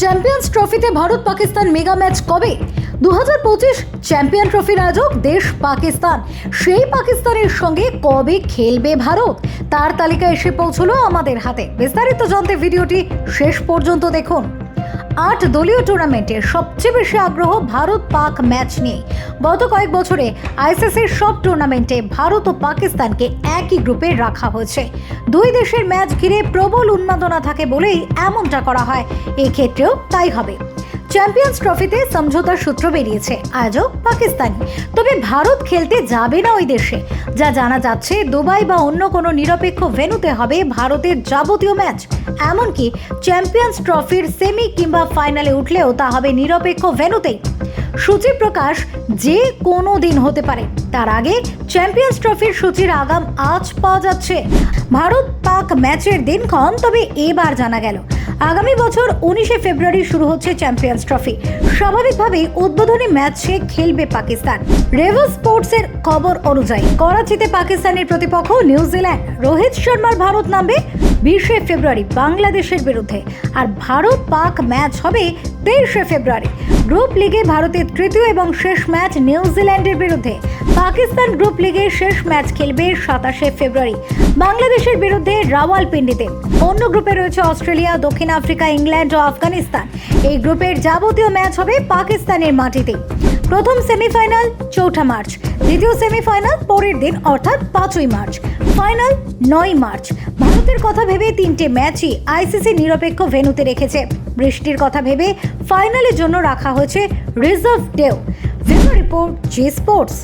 Champions ট্রফিতে Bharat Pakistan mega match কবে? দু হাজার পঁচিশ চ্যাম্পিয়ন ট্রফির আয়োজক দেশ পাকিস্তান। সেই পাকিস্তানের সঙ্গে কবে খেলবে ভারত? তার তালিকা এসে পৌঁছলো আমাদের হাতে। বিস্তারিত জানতে ভিডিওটি শেষ পর্যন্ত দেখুন। আট দলীয় টুর্নামেন্টে সবচেয়ে বেশি আগ্রহ ভারত পাক ম্যাচ নিয়ে গত কয়েক বছরে আইসিসির সব টুর্নামেন্টে ভারত ও পাকিস্তানকে একই গ্রুপে রাখা হয়েছে। দুই দেশের ম্যাচ ঘিরে প্রবল উন্মাদনা থাকে বলেই এমনটা করা হয়। এক্ষেত্রেও ক্ষেত্রেও তাই হবে। চ্যাম্পিয়ন্স ট্রফিতে সমঝোতার সূত্র বেরিয়েছে। আয়োজক পাকিস্তানি। তবে ভারত খেলতে যাবে না ওই দেশে। যা জানা যাচ্ছে, দুবাই বা অন্য কোনো নিরপেক্ষ ভেন্যুতে হবে ভারতের যাবতীয় ম্যাচ। এমনকি চ্যাম্পিয়ন্স ট্রফির সেমি কিংবা ফাইনালে উঠলেও তা হবে নিরপেক্ষ ভেনুতেই সূচি প্রকাশ যে কোনো দিন হতে পারে। তার আগে চ্যাম্পিয়ন্স ট্রফির সূচির আগাম আজ পাওয়া যাচ্ছে। ভারত পাক ম্যাচের দিনক্ষণ, তবে এবার জানা গেল। আগামী বছর উনিশে ফেব্রুয়ারি শুরু হচ্ছে চ্যাম্পিয়ন্স ট্রফি। স্বাভাবিকভাবেই উদ্বোধনী ম্যাচে খেলবে পাকিস্তান। রেভার স্পোর্টসের খবর অনুযায়ী, করাচিতে পাকিস্তানের প্রতিপক্ষ নিউজিল্যান্ড। রোহিত শর্মার ভারত নামবে বিশে ফেব্রুয়ারি বাংলাদেশের বিরুদ্ধে। আর ভারত পাক ম্যাচ হবে তেইশে ফেব্রুয়ারি। গ্রুপ লিগে ভারতের তৃতীয় এবং শেষ ম্যাচ নিউজিল্যান্ডের বিরুদ্ধে। পাকিস্তান গ্রুপ লিগের শেষ ম্যাচ খেলবে সাতাশে ফেব্রুয়ারি। বাংলাদেশের বিরুদ্ধে রাওয়ালপিন্ডিতে। অন্য গ্রুপে রয়েছে অস্ট্রেলিয়া, দক্ষিণ আফ্রিকা, ইংল্যান্ড ও আফগানিস্তান। এই গ্রুপের যাবতীয় ম্যাচ হবে পাকিস্তানের মাটিতে। প্রথম সেমিফাইনাল চৌঠা মার্চ, দ্বিতীয় সেমিফাইনাল পরের দিন, অর্থাৎ পাঁচই মার্চ। ফাইনাল নয় মার্চ। ভারতের কথা ভেবে তিনটে ম্যাচই আইসিসি নিরপেক্ষ ভেনুতে রেখেছে। বৃষ্টির কথা ভেবে ফাইনালের জন্য রাখা হয়েছে রিজার্ভ ডেও। Report, Zee sports.